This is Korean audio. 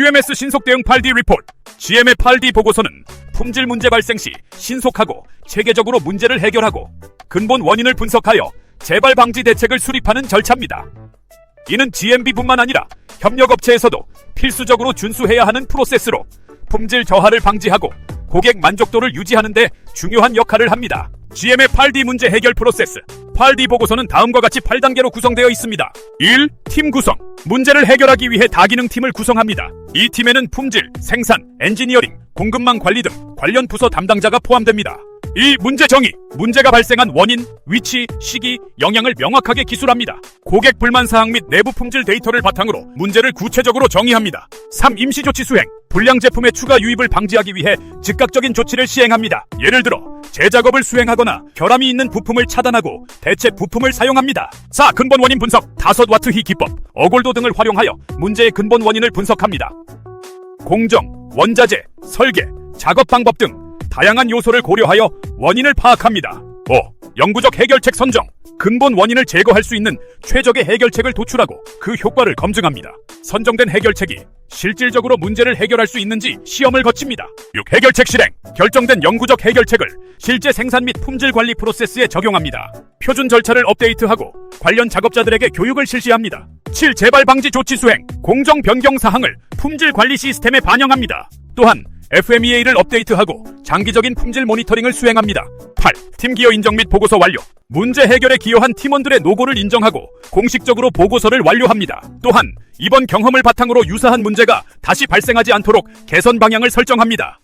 QMS 신속 대응 8D 리포트. GM의 8D 보고서는 품질 문제 발생 시 신속하고 체계적으로 문제를 해결하고 근본 원인을 분석하여 재발 방지 대책을 수립하는 절차입니다. 이는 GMB뿐만 아니라 협력업체에서도 필수적으로 준수해야 하는 프로세스로 품질 저하를 방지하고 고객 만족도를 유지하는 데 중요한 역할을 합니다. GM의 8D 문제 해결 프로세스. 8D 보고서는 다음과 같이 8단계로 구성되어 있습니다. 1. 팀 구성. 문제를 해결하기 위해 다기능 팀을 구성합니다. 이 팀에는 품질, 생산, 엔지니어링, 공급망 관리 등 관련 부서 담당자가 포함됩니다. 이 문제 정의, 문제가 발생한 원인, 위치, 시기, 영향을 명확하게 기술합니다. 고객 불만 사항 및 내부 품질 데이터를 바탕으로 문제를 구체적으로 정의합니다. 3. 임시 조치 수행, 불량 제품의 추가 유입을 방지하기 위해 즉각적인 조치를 시행합니다. 예를 들어 재작업을 수행하거나 결함이 있는 부품을 차단하고 대체 부품을 사용합니다. 4. 근본 원인 분석, 다섯 와트 히 기법, 어골도 등을 활용하여 문제의 근본 원인을 분석합니다. 공정, 원자재, 설계, 작업 방법 등 다양한 요소를 고려하여 원인을 파악합니다. 5. 영구적 해결책 선정. 근본 원인을 제거할 수 있는 최적의 해결책을 도출하고 그 효과를 검증합니다. 선정된 해결책이 실질적으로 문제를 해결할 수 있는지 시험을 거칩니다. 6. 해결책 실행. 결정된 영구적 해결책을 실제 생산 및 품질 관리 프로세스에 적용합니다. 표준 절차를 업데이트하고 관련 작업자들에게 교육을 실시합니다. 7. 재발 방지 조치 수행. 공정 변경 사항을 품질 관리 시스템에 반영합니다. 또한 FMEA를 업데이트하고 장기적인 품질 모니터링을 수행합니다. 8. 팀 기여 인정 및 보고서 완료. 문제 해결에 기여한 팀원들의 노고를 인정하고 공식적으로 보고서를 완료합니다. 또한 이번 경험을 바탕으로 유사한 문제가 다시 발생하지 않도록 개선 방향을 설정합니다.